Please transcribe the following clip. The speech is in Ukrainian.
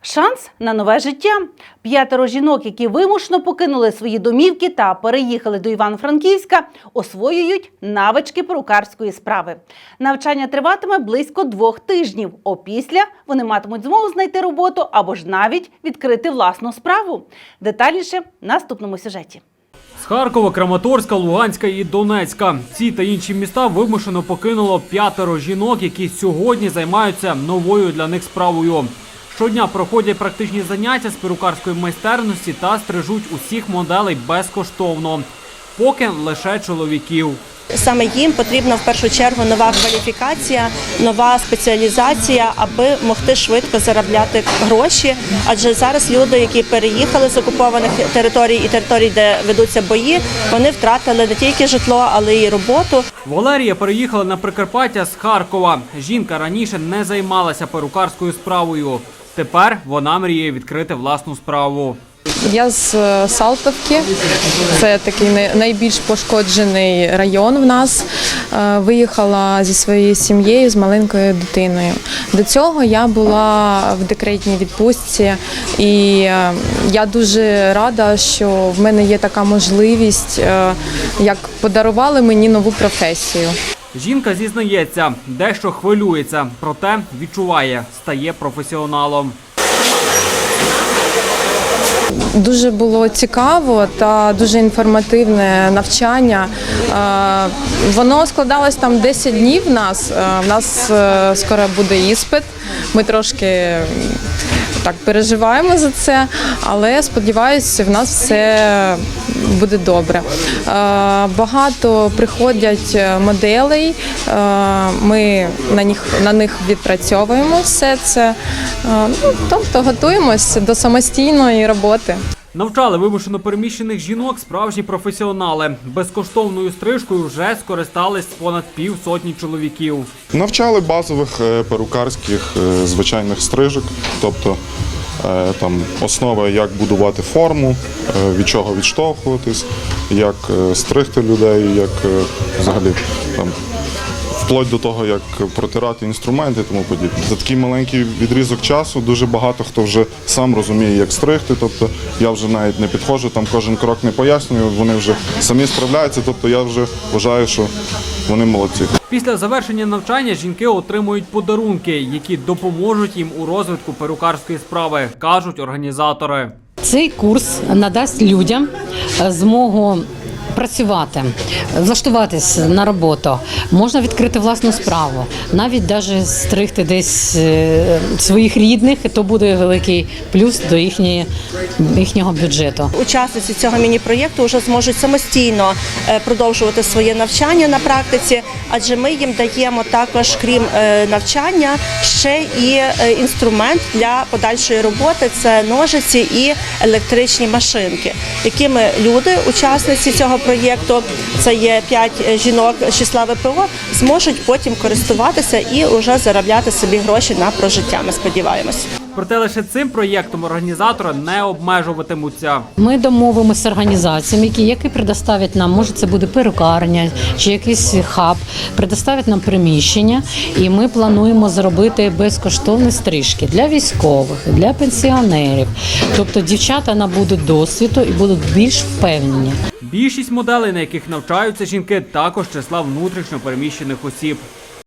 Шанс на нове життя. П'ятеро жінок, які вимушено покинули свої домівки та переїхали до Івано-Франківська, освоюють навички перукарської справи. Навчання триватиме близько двох тижнів. Опісля вони матимуть змогу знайти роботу або ж навіть відкрити власну справу. Детальніше в наступному сюжеті. З Харкова, Краматорська, Луганська і Донецька. Ці та інші міста вимушено покинуло п'ятеро жінок, які сьогодні займаються новою для них справою. Щодня проходять практичні заняття з перукарської майстерності та стрижуть усіх моделей безкоштовно. Поки лише чоловіків. Саме їм потрібна в першу чергу нова кваліфікація, нова спеціалізація, аби могти швидко заробляти гроші. Адже зараз люди, які переїхали з окупованих територій і територій, де ведуться бої, вони втратили не тільки житло, але й роботу. Валерія переїхала на Прикарпаття з Харкова. Жінка раніше не займалася перукарською справою. Тепер вона мріє відкрити власну справу. Я з е, Салтовки, це такий найбільш пошкоджений район в нас. Е, Виїхала зі своєю сім'єю з маленькою дитиною. До цього я була в декретній відпустці, і е, я дуже рада, що в мене є така можливість, як подарували мені нову професію. Жінка зізнається, дещо хвилюється, проте відчуває, стає професіоналом. Дуже було цікаво та дуже інформативне навчання. Е, Воно складалось там 10 днів. В нас Е, в нас е, скоро буде іспит. Ми трошки так переживаємо за це, але сподіваюся, в нас все буде добре. Е, Багато приходять е, моделей. е, Ми на них на них відпрацьовуємо все це. Ну, Тобто готуємося до самостійної роботи. Навчали вимушено переміщених жінок справжні професіонали. Безкоштовною стрижкою вже скористались понад півсотні чоловіків. Навчали базових е, перукарських е, звичайних стрижок, тобто е, там основа, як будувати форму, від чого відштовхуватись, як стригти людей, як взагалі там. Вплоть до того, як протирати інструменти і тому подібне. За такий маленький відрізок часу дуже багато хто вже сам розуміє, як стригти. Тобто я вже навіть не підходжу, там кожен крок не пояснюю, вони вже самі справляються. Тобто я вже вважаю, що вони молодці. Після завершення навчання жінки отримують подарунки, які допоможуть їм у розвитку перукарської справи, кажуть організатори. Цей курс надасть людям е, змогу працювати, влаштуватись на роботу, можна відкрити власну справу, навіть навіть стригти десь е, своїх рідних, то буде великий плюс до їхньої, їхнього бюджету. Учасниці цього міні-проєкту вже зможуть самостійно е, продовжувати своє навчання на практиці, адже ми їм даємо також, крім е, навчання, ще і інструмент для подальшої роботи це ножиці і електричні машинки, якими люди, учасниці цього проєкту, це є 5 жінок з числа ВПО, зможуть потім користуватися і вже заробляти собі гроші на прожиття. Ми сподіваємось. Проте лише цим проєктом організатори не обмежуватимуться. Ми домовимося з організаціями, які, які предоставлять нам, може це буде перукарня чи якийсь хаб, предоставлять нам приміщення, і ми плануємо зробити безкоштовні стрижки для військових, для пенсіонерів. Тобто дівчата набудуть досвіду і будуть більш впевнені. Більшість моделей, на яких навчаються жінки, також числа внутрішньо переміщених осіб.